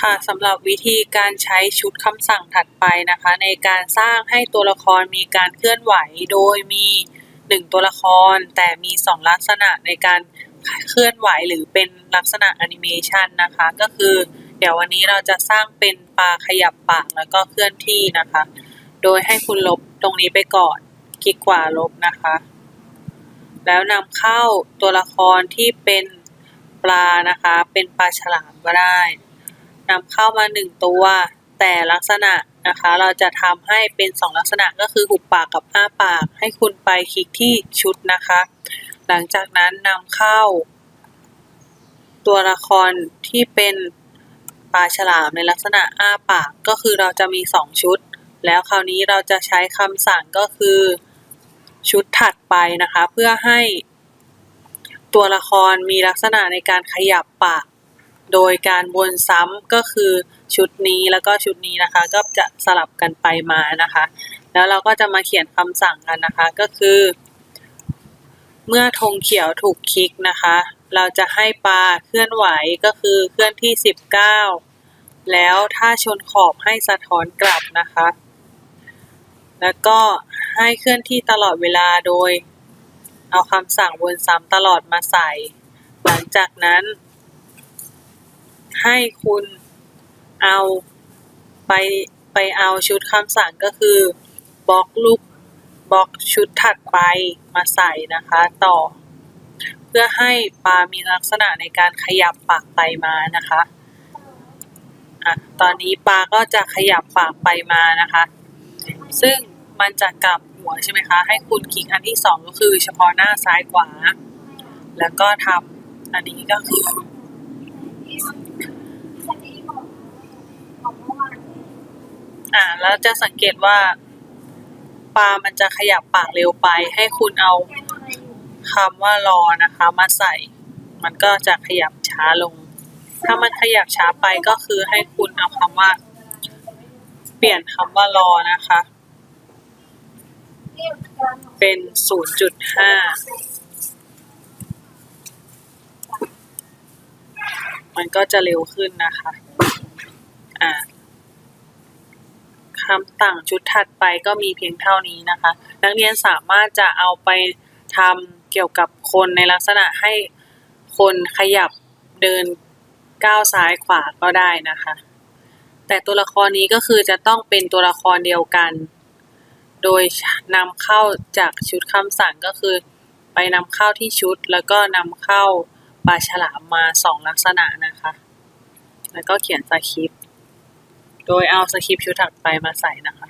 ค่ะสำหรับวิธีการใช้ชุดคำสั่งถัดไปนะคะ ในการสร้างให้ตัวละครมีการเคลื่อนไหวโดยมีหนึ่งตัวละคร แต่มีสองลักษณะในการเคลื่อนไหวหรือเป็นลักษณะแอนิเมชันนะคะ ก็คือ เดี๋ยววันนี้เราจะสร้างเป็นปลาขยับปากแล้วก็เคลื่อนที่นะคะ โดยให้คุณลบตรงนี้ไปก่อนคลิกขวาลบนะคะ แล้วนำเข้าตัวละครที่เป็นปลานะคะ เป็นปลาฉลามก็ได้ นำเข้ามาหนึ่งตัว แต่ลักษณะนะคะเราจะทำให้เป็นสองลักษณะก็คือหุบปากกับอ้าปาก ให้คุณไปคลิกที่ชุดนะคะ หลังจากนั้นนำเข้า ตัวละครที่เป็นปลาฉลามในลักษณะอ้าปากก็คือเราจะมีสองชุด แล้วคราวนี้เราจะใช้คำสั่งก็คือชุดถัดไปนะคะ เพื่อให้ตัวละครมีลักษณะในการขยับปาก โดยการวนซ้ำก็คือชุดนี้แล้วก็ชุดนี้นะคะ ก็จะสลับกันไปมานะคะ แล้วเราก็จะมาเขียนคำสั่งกันนะคะ ก็คือ เมื่อธงเขียวถูกคลิกนะคะ เราจะให้ปลาเคลื่อนไหวก็คือเคลื่อนที่ 19 แล้วถ้าชนขอบให้สะท้อนกลับนะคะ แล้วก็ให้เคลื่อนที่ตลอดเวลาโดย เอาคำสั่งวนซ้ำตลอดมาใส่ หลังจากนั้น ให้คุณเอาไปไปเอาชุดคำสั่งก็คือบล็อกลูกบล็อกชุดถัดไปมาใส่นะคะต่อ เพื่อให้ปลามีลักษณะในการขยับปากไปมานะคะอะตอนนี้ปลาก็จะขยับปากไปมานะคะ ซึ่งมันจะกลับหัวใช่ไหมคะ ให้คุณคลิกอันที่สองก็คือเฉพาะหน้าซ้ายขวา แล้วก็ทำอันนี้ก็คือ อ่า แล้วจะสังเกตว่าปลามันจะขยับปากเร็วไป ให้คุณเอาคำว่ารอนะคะ มาใส่ มันก็จะขยับช้าลง ถ้ามันขยับช้าไปก็คือให้คุณเอาคำว่า เปลี่ยนคำว่ารอนะคะ เป็น 0.5 มันก็จะเร็วขึ้นนะคะ อ่า คำสั่งชุดถัดไปก็มีเพียงเท่านี้นะคะ นักเรียนสามารถจะเอาไปทำเกี่ยวกับคนในลักษณะให้คนขยับเดินก้าวซ้ายขวาก็ได้นะคะ แต่ตัวละครนี้ก็คือจะต้องเป็นตัวละครเดียวกัน โดยนำเข้าจากชุดคำสั่งก็คือ ไปนำเข้าที่ชุด แล้วก็นำเข้าปลาฉลามมาสองลักษณะนะคะ แล้วก็เขียนสคริปต์ โดยเอาสคริปต์ชุดถัดไปมาใส่นะคะ